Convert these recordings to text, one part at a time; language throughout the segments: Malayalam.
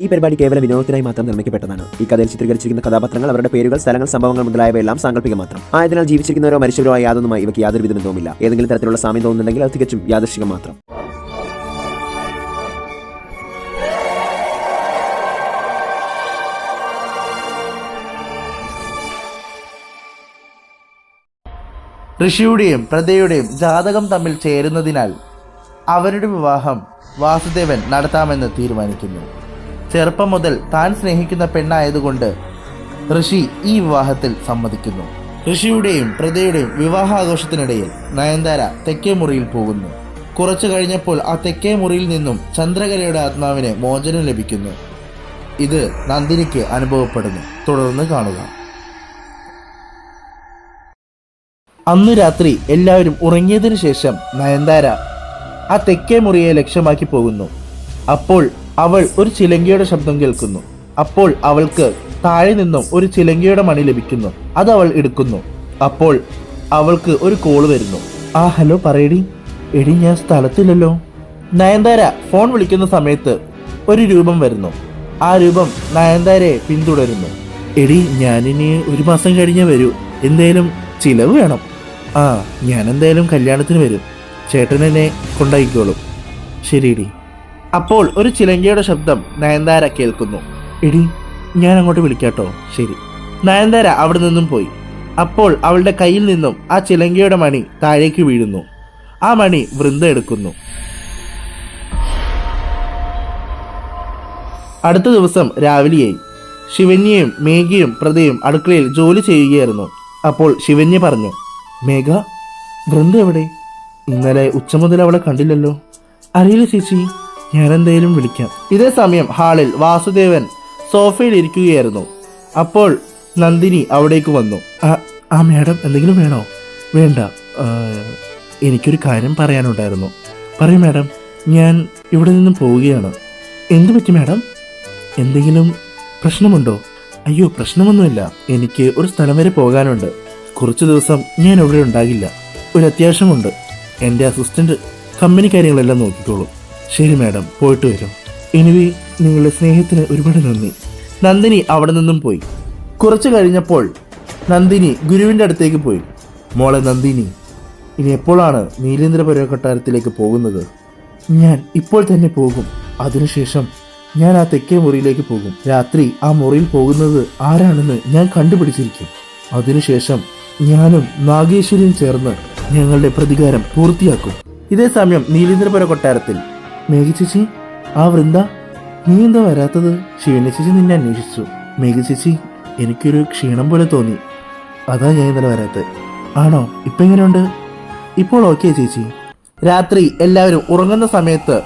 ഈ പരിപാടി കേവലം വിനോദത്തിനായി മാത്രം നിർമ്മിക്കപ്പെട്ടതാണ്. ഈ കഥയിൽ ചിത്രീകരിച്ചിരിക്കുന്ന കഥാപാത്രങ്ങൾ അവരുടെ പേരുകൾ സ്ഥലങ്ങൾ സംഭവങ്ങൾ മുതലായവയെല്ലാം സാങ്കല്പിക മാത്രം. ആയതിനാൽ ജീവിച്ചിരിക്കുന്നവരോ മരിച്ചവരോ യാതൊന്നുമായി ഇവയ്ക്ക് യാതൊരു വിധ ബന്ധവുമില്ല. ഏതെങ്കിലും തരത്തിലുള്ള സാമ്യം തോന്നുന്നുണ്ടെങ്കിൽ അത് തികച്ചും യാദൃശികം മാത്രം. ഋഷിയുടെയും പ്രതയുടെയും ജാതകം തമ്മിൽ ചേരുന്നതിനാൽ അവരുടെ വിവാഹം വാസുദേവൻ നടത്താമെന്ന് തീരുമാനിക്കുന്നു. ചെറുപ്പം മുതൽ താൻ സ്നേഹിക്കുന്ന പെണ്ണായതുകൊണ്ട് ഋഷി ഈ വിവാഹത്തിൽ സമ്മതിക്കുന്നു. ഋഷിയുടെയും പ്രതയുടെയും വിവാഹാഘോഷത്തിനിടയിൽ നയൻതാര തെക്കേ മുറിയിൽ പോകുന്നു. കുറച്ചു കഴിഞ്ഞപ്പോൾ ആ തെക്കേ മുറിയിൽ നിന്നും ചന്ദ്രകലയുടെ ആത്മാവിന് മോചനം ലഭിക്കുന്നു. ഇത് നന്ദിനിക്ക് അനുഭവപ്പെടുന്നു. തുടർന്ന് കാണുക. അന്ന് രാത്രി എല്ലാവരും ഉറങ്ങിയതിനു ശേഷം നയൻതാര ആ തെക്കേ മുറിയെ ലക്ഷ്യമാക്കി പോകുന്നു. അപ്പോൾ അവൾ ഒരു ചിലങ്കയുടെ ശബ്ദം കേൾക്കുന്നു. അപ്പോൾ അവൾക്ക് താഴെ നിന്നും ഒരു ചിലങ്കയുടെ മണി ലഭിക്കുന്നു. അത് അവൾ എടുക്കുന്നു. അപ്പോൾ അവൾക്ക് ഒരു കോൾ വരുന്നു. ആ ഹലോ പറയടി. എടി ഞാൻ സ്ഥലത്തില്ലല്ലോ. നയൻതാര ഫോൺ വിളിക്കുന്ന സമയത്ത് ഒരു രൂപം വരുന്നു. ആ രൂപം നയൻതാരയെ പിന്തുടരുന്നു. എടി ഞാനിനി ഒരു മാസം കഴിഞ്ഞേ വരൂ. എന്തേലും ചിലവ് വേണം. ആ ഞാൻ എന്തായാലും കല്യാണത്തിന് വരും. ചേട്ടൻ എന്നെ കൊണ്ടായിക്കോളും ശരിയടി. അപ്പോൾ ഒരു ചിലങ്കയുടെ ശബ്ദം നയൻതാര കേൾക്കുന്നു. എടി ഞാൻ അങ്ങോട്ട് വിളിക്കാട്ടോ. ശരി. നയൻതാര അവിടെ നിന്നും പോയി. അപ്പോൾ അവളുടെ കയ്യിൽ നിന്നും ആ ചിലങ്കയുടെ മണി താഴേക്ക് വീഴുന്നു. ആ മണി വൃന്ദ എടുക്കുന്നു. അടുത്ത ദിവസം രാവിലെയായി. ശിവന്യയും മേഘയും പ്രതയും അടുക്കളയിൽ ജോലി ചെയ്യുകയായിരുന്നു. അപ്പോൾ ശിവന്യ പറഞ്ഞു മേഘ വൃന്ദ എവിടെ? ഇന്നലെ ഉച്ച മുതൽ അവളെ കണ്ടില്ലല്ലോ. അറിയില്ല ചേച്ചി? ഞാൻ എന്തായാലും വിളിക്കാം. ഇതേ സമയം ഹാളിൽ വാസുദേവൻ സോഫയിൽ ഇരിക്കുകയായിരുന്നു. അപ്പോൾ നന്ദിനി അവിടേക്ക് വന്നു. ആ മാഡം എന്തെങ്കിലും വേണോ? വേണ്ട. എനിക്കൊരു കാര്യം പറയാനുണ്ടായിരുന്നു. പറയൂ മാഡം. ഞാൻ ഇവിടെ നിന്നും പോവുകയാണ്. എന്തു പറ്റി മാഡം? എന്തെങ്കിലും പ്രശ്നമുണ്ടോ? അയ്യോ പ്രശ്നമൊന്നുമില്ല. എനിക്ക് ഒരു സ്ഥലം വരെ പോകാനുണ്ട്. കുറച്ച് ദിവസം ഞാൻ ഇവിടെ ഉണ്ടാകില്ല. ഒരു അത്യാവശ്യമുണ്ട്. എന്റെ അസിസ്റ്റന്റ് കമ്പനി കാര്യങ്ങളെല്ലാം നോക്കിക്കോളും. ശരി മാഡം പോയിട്ട് വരും. എനിവി നിങ്ങളുടെ സ്നേഹത്തിന് ഒരുപാട് നന്ദി. നന്ദിനി അവിടെ നിന്നും പോയി. കുറച്ചു കഴിഞ്ഞപ്പോൾ നന്ദിനി ഗുരുവിന്റെ അടുത്തേക്ക് പോയി. മോളെ നന്ദിനി ഇനി എപ്പോഴാണ് നീലേന്ദ്രപുര കൊട്ടാരത്തിലേക്ക് പോകുന്നത്? ഞാൻ ഇപ്പോൾ തന്നെ പോകും. അതിനുശേഷം ഞാൻ ആ തെക്കേ മുറിയിലേക്ക് പോകും. രാത്രി ആ മുറിയിൽ പോകുന്നത് ആരാണെന്ന് ഞാൻ കണ്ടുപിടിച്ചിരിക്കും. അതിനുശേഷം ഞാനും നാഗേശ്വരിയും ചേർന്ന് ഞങ്ങളുടെ പ്രതികാരം പൂർത്തിയാക്കും. ഇതേ സമയം നീലേന്ദ്രപുര കൊട്ടാരത്തിൽ മേഘ ചേച്ചി ആ വൃന്ദ നീ എന്താ വരാത്തത്? ക്ഷീണ ചേച്ചി നിന്നെ അന്വേഷിച്ചു. മേഘി ചേച്ചി എനിക്കൊരു ക്ഷീണം പോലെ തോന്നി. അതാ ഞാൻ ഇന്നലെ വരാത്തത് ആണോ? ഇപ്പൊ എങ്ങനെയുണ്ട്? ഇപ്പോൾ ഓക്കെ ചേച്ചി. രാത്രി എല്ലാവരും ഉറങ്ങുന്ന സമയത്ത്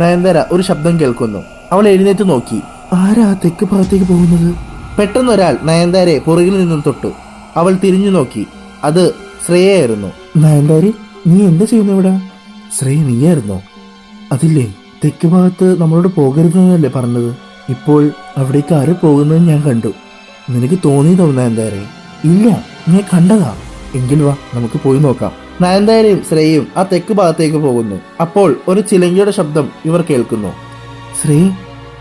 നയൻതര ഒരു ശബ്ദം കേൾക്കുന്നു. അവൾ എഴുന്നേറ്റ് നോക്കി. ആരാ തെക്ക് ഭാഗത്തേക്ക് പോകുന്നത്? പെട്ടെന്ന് ഒരാൾ നയൻതാരയെ പുറകിൽ നിന്നും തൊട്ടു. അവൾ തിരിഞ്ഞു നോക്കി. അത് ശ്രേയായിരുന്നു നയൻതാരി നീ എന്താ ചെയ്യുന്നു ഇവിടെ? ശ്രേയ നീയായിരുന്നോ? അതില്ലേ തെക്ക് ഭാഗത്ത് നമ്മളോട് പോകരുതെന്നല്ലേ പറഞ്ഞത്? ഇപ്പോൾ അവിടേക്ക് ആര് പോകുന്നത് ഞാൻ കണ്ടു. നിനക്ക് തോന്നി തോന്നുന്ന എന്തായാലും ഇല്ല ഞാൻ കണ്ടതാ. എങ്കിൽ വാ നമുക്ക് പോയി നോക്കാം. നയൻതാരയും ശ്രേയും ആ തെക്ക് ഭാഗത്തേക്ക് പോകുന്നു. അപ്പോൾ ഒരു ചിലങ്കിയുടെ ശബ്ദം ഇവർ കേൾക്കുന്നു. ശ്രേ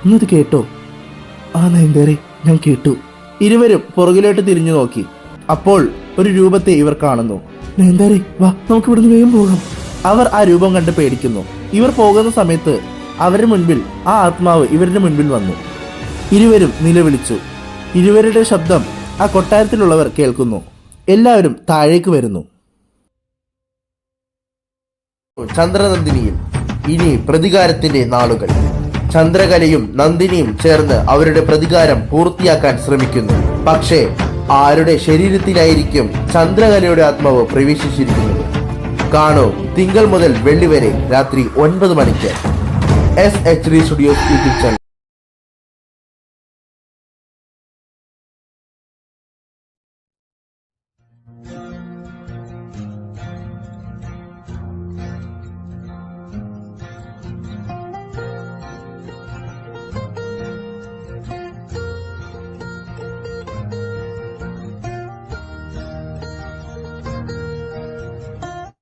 ഇന്നത് കേട്ടോ? ആ നയൻതാരെ ഞാൻ കേട്ടു. ഇരുവരും പുറകിലോട്ട് തിരിഞ്ഞു നോക്കി. അപ്പോൾ ഒരു രൂപത്തെ ഇവർ കാണുന്നു. നയൻതാരെ വാ നമുക്ക് ഇവിടുന്ന് വേഗം പോകാം. അവർ ആ രൂപം കണ്ട് പേടിക്കുന്നു. ഇവർ പോകുന്ന സമയത്ത് അവരുടെ മുൻപിൽ ആ ആത്മാവ് ഇവരുടെ മുൻപിൽ വന്നു. ഇരുവരും നിലവിളിച്ചു. ഇരുവരുടെ ശബ്ദം ആ കൊട്ടാരത്തിലുള്ളവർ കേൾക്കുന്നു. എല്ലാവരും താഴേക്ക് വരുന്നു. ചന്ദ്രനന്ദിനിയിൽ ഇനി പ്രതികാരത്തിന്റെ നാളുകൾ. ചന്ദ്രകലയും നന്ദിനിയും ചേർന്ന് അവരുടെ പ്രതികാരം പൂർത്തിയാക്കാൻ ശ്രമിക്കുന്നു. പക്ഷേ ആരുടെ ശരീരത്തിലായിരിക്കും ചന്ദ്രകലയുടെ ആത്മാവ് പ്രവേശിച്ചിരിക്കുന്നത്? കാണൂ. തിങ്കൾ മുതൽ വെള്ളി വരെ രാത്രി ഒൻപത് മണിക്ക് S H D studios YouTube channel